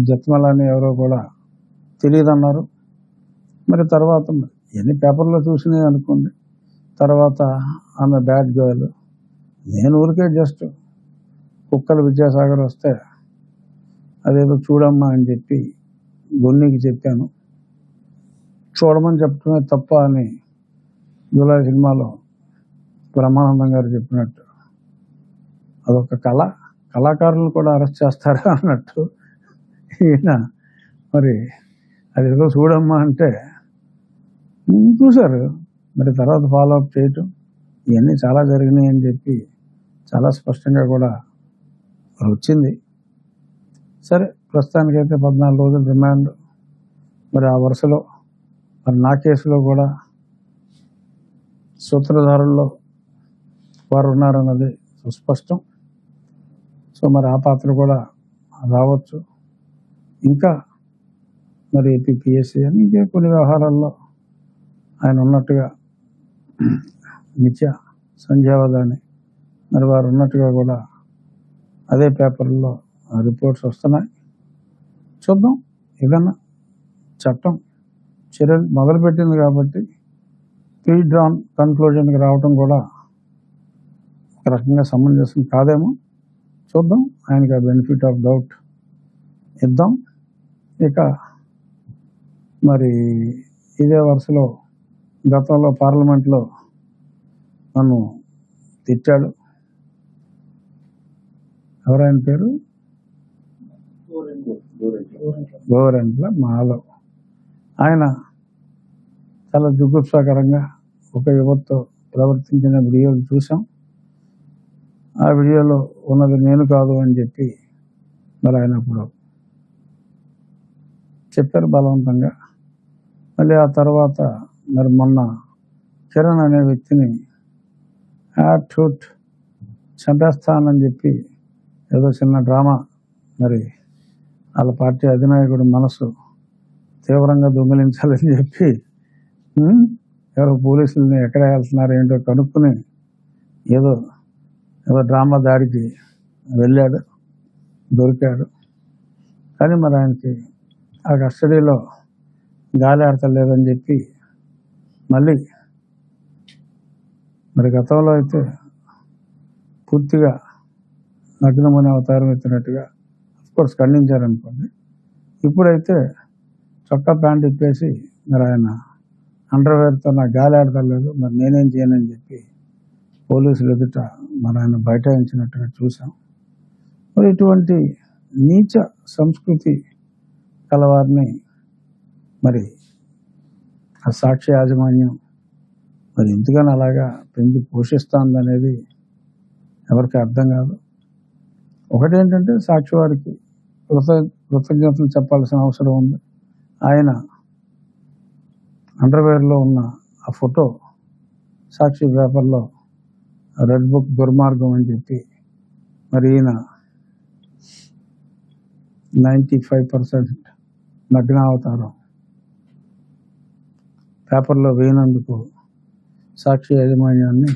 జత్మలని ఎవరో కూడా తెలియదన్నారు. మరి తర్వాత ఎన్ని పేపర్లో చూసినాయి అనుకోండి. తర్వాత ఆమె బ్యాడ్ గర్ల్. నేను ఊరికే జస్ట్ కుక్కల విద్యాసాగర్ వస్తే అదేదో చూడమ్మా అని చెప్పి గొన్నికి చెప్పాను. చూడమని చెప్పడమే తప్ప అని జూలై సినిమాలో బ్రహ్మానందం గారు చెప్పినట్టు. అదొక కళ. కళాకారులు కూడా అరెస్ట్ చేస్తారా అన్నట్టు ఈయన. మరి అది ఏదో చూడమ్మా అంటే చూశారు. మరి తర్వాత ఫాలో అప్ చేయటం ఇవన్నీ చాలా జరిగినాయి అని చెప్పి చాలా స్పష్టంగా కూడా వచ్చింది. సరే ప్రస్తుతానికైతే పద్నాలుగు రోజులు రిమాండ్ మరి ఆ వరుసలో మరి నా కేసులో కూడా సూత్రధారుల్లో వారు ఉన్నారన్నది సుస్పష్టం. సో మరి ఆ పాత్ర కూడా రావచ్చు. ఇంకా మరి ఏపీఎస్సీ అని ఇంకే కొన్ని వ్యవహారాల్లో ఆయన ఉన్నట్టుగా నిత్య సంధ్యావధాని. మరి వారు ఉన్నట్టుగా కూడా అదే పేపర్లో రిపోర్ట్స్ వస్తున్నాయి. చూద్దాం. ఏదన్నా చట్టం చర్యలు మొదలుపెట్టింది కాబట్టి ప్రీ డ్రాన్ కన్క్లూజన్కి రావటం కూడా ఒక రకంగా సమంజసం కాదేమో. చూద్దాం. ఆయనకి ఆ బెనిఫిట్ ఆఫ్ డౌట్ ఇద్దాం. ఇక మరి ఇదే వరుసలో గతంలో పార్లమెంట్లో నన్ను తిట్టాడు. ఎవరైన పేరు? గోరెంట్ల మాలో. ఆయన చాలా జుగుప్సాకరంగా ఒక యువతతో ప్రవర్తించిన వీడియోలు చూసాం ఆ వీడియోలో ఉన్నది నేను కాదు అని చెప్పి మరి ఆయన అప్పుడు చెప్పారు బలవంతంగా. మళ్ళీ ఆ తర్వాత మరి మొన్న కిరణ్ అనే వ్యక్తిని యాప్టూట్ చంపేస్తానని చెప్పి ఏదో చిన్న డ్రామా మరి వాళ్ళ పార్టీ అధినాయకుడి మనసు తీవ్రంగా దొంగిలించాలని చెప్పి ఉమ్, ఎవరో ఎక్కడ వెళ్తున్నారు ఏంటో కనుక్కుని ఏదో ఏదో డ్రామా దాడికి వెళ్ళాడు దొరికాడు. కానీ మరి ఆయనకి ఆ కస్టడీలో గాలి ఆడతలేదని చెప్పి మళ్ళీ మరి గతంలో అయితే పూర్తిగా నగ్నమని అవతారం ఎత్తినట్టుగా కోర్స్ ఖండించారనుకోండి. ఇప్పుడైతే చొక్కా ప్యాంట్ ఇప్పేసి మరి ఆయన అండర్వేర్తో నాకు గాలి ఆడతలేదు మరి నేనేం చేయనని చెప్పి పోలీసులు ఎదుట మరి ఆయన బైఠాయించినట్టుగా చూసాం మరి ఇటువంటి నీచ సంస్కృతి కలవారిని. మరి ఆ సాక్షి యాజమాన్యం మరి ఎందుకని అలాగా పెంచి పోషిస్తుంది అనేది ఎవరికి అర్థం కాదు. ఒకటేంటంటే సాక్షి వారికి కృత కృతజ్ఞతలు చెప్పాల్సిన అవసరం ఉంది. ఆయన అండర్వేర్లో ఉన్న ఆ ఫోటో సాక్షి పేపర్లో రెడ్ బుక్ దుర్మార్గం అని చెప్పి మరి ఈయన నైంటీ ఫైవ్ పర్సెంట్ నగ్నావతారం పేపర్లో వేయనందుకు సాక్షి యాజమాన్యాన్ని